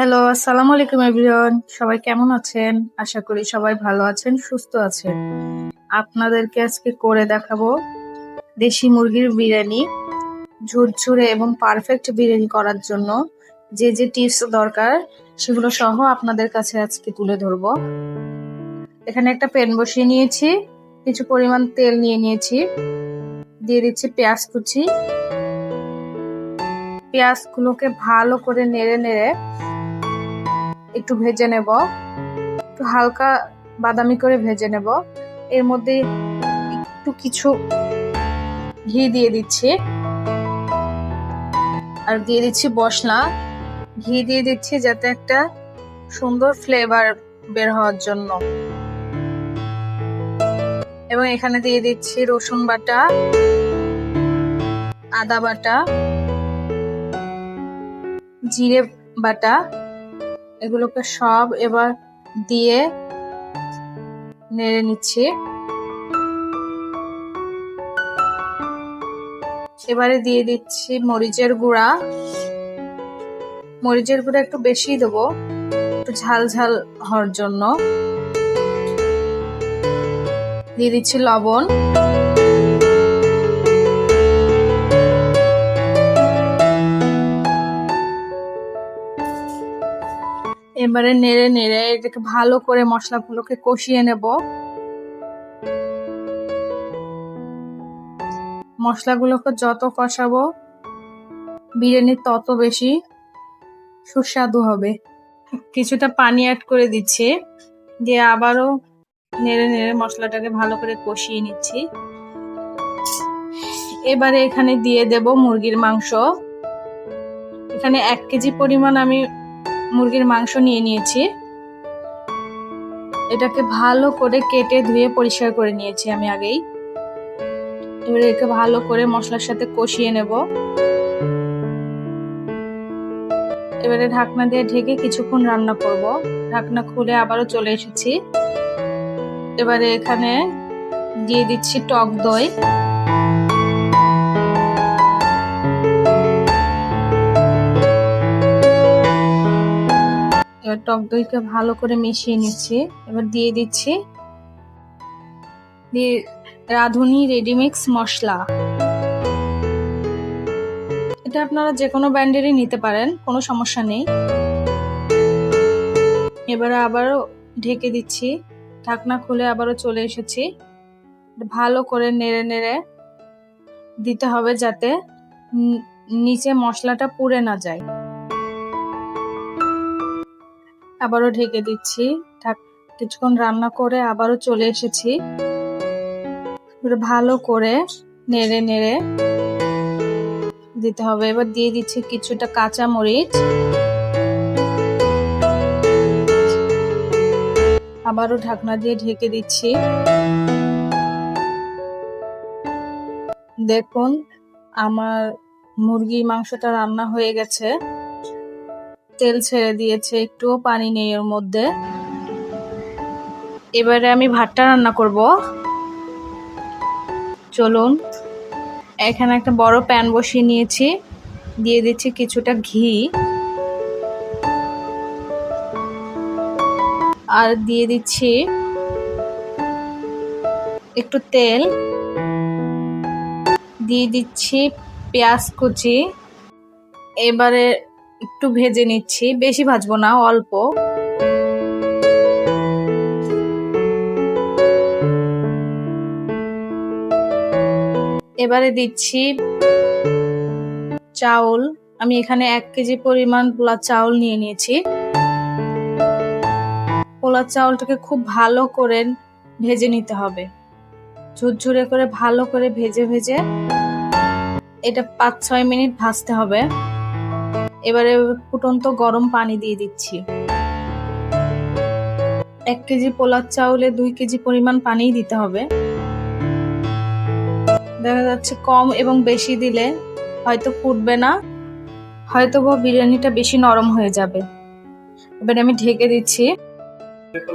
Hello আসসালামু আলাইকুম everyone. সবাই কেমন আছেন? আশা করি সবাই ভালো আছেন, সুস্থ আছেন। আপনাদেরকে আজকে করে দেখাবো দেশি মুরগির বিরিয়ানি, ঝুরঝুরে এবং পারফেক্ট বিরিয়ানি করার জন্য। যে যে টিপস দরকার, সেগুলো সহ আপনাদের কাছে আজকে তুলে ধরবো। এখানে একটা প্যান বসিয়ে নিয়েছি, কিছু পরিমাণ তেল নিয়ে নিয়েছি। দিয়ে দিচ্ছি পেঁয়াজ কুচি। পেঁয়াজগুলোকে ভালো করে নেড়ে নেড়ে একটু ভেজে নেব। একটু হালকা বাদামি করে ভেজে নেব। এর মধ্যে একটু কিছু ঘি দিয়ে দিচ্ছি। আর দিয়ে দিচ্ছি বসনা ঘি দিয়ে দিচ্ছি যাতে একটা সুন্দর ফ্লেভার বের হওয়ার জন্য। এবং এখানে দিয়ে দিচ্ছি রসুন বাটা, আদা বাটা, জিরে বাটা। এগুলোকে সব এবার দিয়ে নেড়ে নিচ্ছি। এবারে দিয়ে দিচ্ছি মরিচের গুঁড়া। মরিচের গুঁড়া একটু বেশি দেবো, একটু ঝাল ঝাল হওয়ার জন্য। দিয়ে দিচ্ছি লবণ। এবারে নেড়ে নেড়ে এটাকে ভালো করে মশলাগুলোকে কষিয়ে নেব। মশলাগুলোকে যত কষাবো, বিরিয়ানি তত বেশি সুস্বাদু হবে। কিছুটা পানি অ্যাড করে দিচ্ছি, দিয়ে আবারও নেড়ে নেড়ে মশলাটাকে ভালো করে কষিয়ে নিচ্ছি। এবারে এখানে দিয়ে দেব মুরগির মাংস। এখানে এক কেজি পরিমাণ আমি মুরগির মাংস নিয়ে নিয়েছি। এটাকে ভালো করে কেটে ধুয়ে পরিষ্কার করে নিয়েছি আমি আগেই। এবারে একে ভালো করে মশলার সাথে কষিয়ে নেব। এবারে ঢাকনা দিয়ে ঢেকে কিছুক্ষণ রান্না করব। ঢাকনা খুলে আবারও চলে এসেছি। এবারে এখানে দিয়ে দিচ্ছি টক দই। টক দইকে ভালো করে মিশিয়ে নিচ্ছি। এবার দিয়ে দিচ্ছি দিয়ে রাঁধুনি রেডিমিক্স মশলা। এটা আপনারা যে কোনো ব্র্যান্ডেরই নিতে পারেন, কোনো সমস্যা নেই। এবারে আবারও ঢেকে দিচ্ছি। ঢাকনা খুলে আবারও চলে এসেছি। ভালো করে নেড়ে নেড়ে দিতে হবে যাতে নিচে মশলাটা পুড়ে না যায়। আবারও ঢেকে দিচ্ছি। কিছুক্ষণ রান্না করে আবারও চলে এসেছি। ভালো করে নেড়ে নেড়ে দিতে হবে। এবার দিয়ে দিচ্ছি কিছুটা কাঁচা মরিচ আবারও ঢাকনা দিয়ে ঢেকে দিচ্ছি। দেখুন, আমার মুরগি মাংসটা রান্না হয়ে গেছে। তেল ছেড়ে দিয়েছে, একটুও পানি নেই ওর মধ্যে। এবারে আমি ভাতটা রান্না করব। চলুন, এখানে একটা বড় প্যান বসিয়ে নিয়েছি। দিয়ে দিচ্ছি কিছুটা ঘি। আর দিয়ে দিচ্ছি একটু তেল। দিয়ে দিচ্ছি পেঁয়াজ কুচি। এবারে একটু ভেজে নিচ্ছি, বেশি ভাজবো না, অল্প। এবারে দিচ্ছি চাউল। আমি এখানে এক কেজি পরিমাণ পোলা চাউল নিয়ে নিয়েছি। পোলা চাউলটাকে খুব ভালো করে ভেজে নিতে হবে। ঝুরঝুরে করে ভালো করে ভেজে ভেজে এটা পাঁচ ছয় মিনিট ভাজতে হবে। এবারে ফুটন্ত গরম পানি দিয়ে দিচ্ছি। এক কেজি পোলার চাউলে দুই কেজি পরিমাণ পানি দিতে হবে। দেখা যাচ্ছে কম এবং বেশি দিলে হয়তো ফুটবে না হয়তো বা বিরিয়ানিটা বেশি নরম হয়ে যাবে। এবারে আমি ঢেকে দিচ্ছি।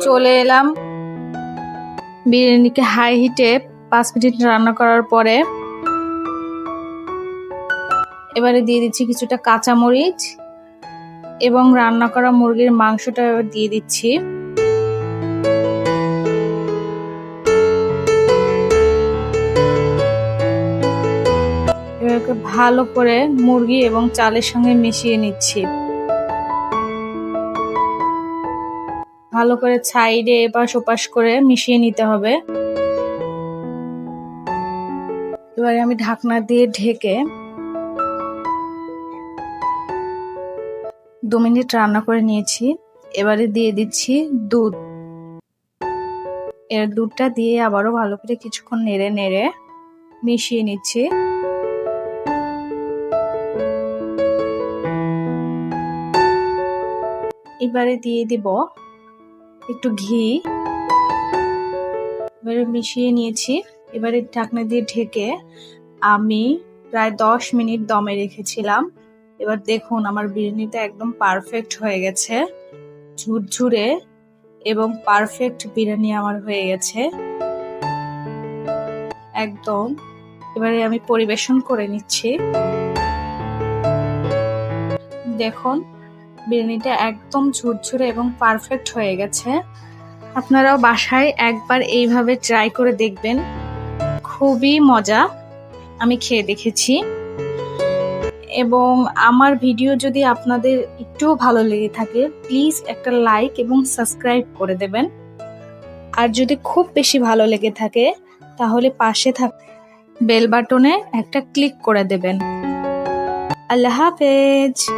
চলে এলাম বিরিয়ানিকে হাই হিটে পাঁচ মিনিট রান্না করার পরে এবারে দিয়ে দিচ্ছি কিছুটা কাঁচামরিচ এবং রান্না করা মুরগির মাংসটা এবার দিয়ে দিচ্ছি। ভালো করে মুরগি এবং চালের সঙ্গে মিশিয়ে নিচ্ছি। ভালো করে সাইডে এপাশ ওপাশ করে মিশিয়ে নিতে হবে। এবারে আমি ঢাকনা দিয়ে ঢেকে দু মিনিট রান্না করে নিয়েছি। এবারে দিয়ে দিচ্ছি দুধ। এর দুধটা দিয়ে আবারও ভালো করে কিছুক্ষণ নেড়ে নেড়ে মিশিয়ে নিচ্ছি। এবারে দিয়ে দিব একটু ঘি। এবারে মিশিয়ে নিয়েছি। এবারে ঢাকনা দিয়ে ঢেকে আমি প্রায় দশ মিনিট দমে রেখেছিলাম। এবার দেখুন, আমার বিরিয়ানিটা একদম পারফেক্ট হয়ে গেছে। ঝুরঝুরে এবং পারফেক্ট বিরিয়ানি আমার হয়ে গেছে। একদম। এবারে আমি পরিবেশন করে নিচ্ছি। দেখুন, বিরিয়ানিটা একদম ঝুরঝুরে এবং পারফেক্ট হয়ে গেছে। আপনারাও বাসায় একবার এইভাবে ট্রাই করে দেখবেন। খুবই মজা। আমি খেয়ে দেখেছি। এবং আমার ভিডিও যদি আপনাদের একটুও ভালো লেগে থাকে প্লিজ একটা লাইক এবং সাবস্ক্রাইব করে দেবেন। আর যদি খুব বেশি ভালো লেগে থাকে, তাহলে পাশে থাক বেল বাটনে একটা ক্লিক করে দেবেন। আল্লাহ হাফেজ।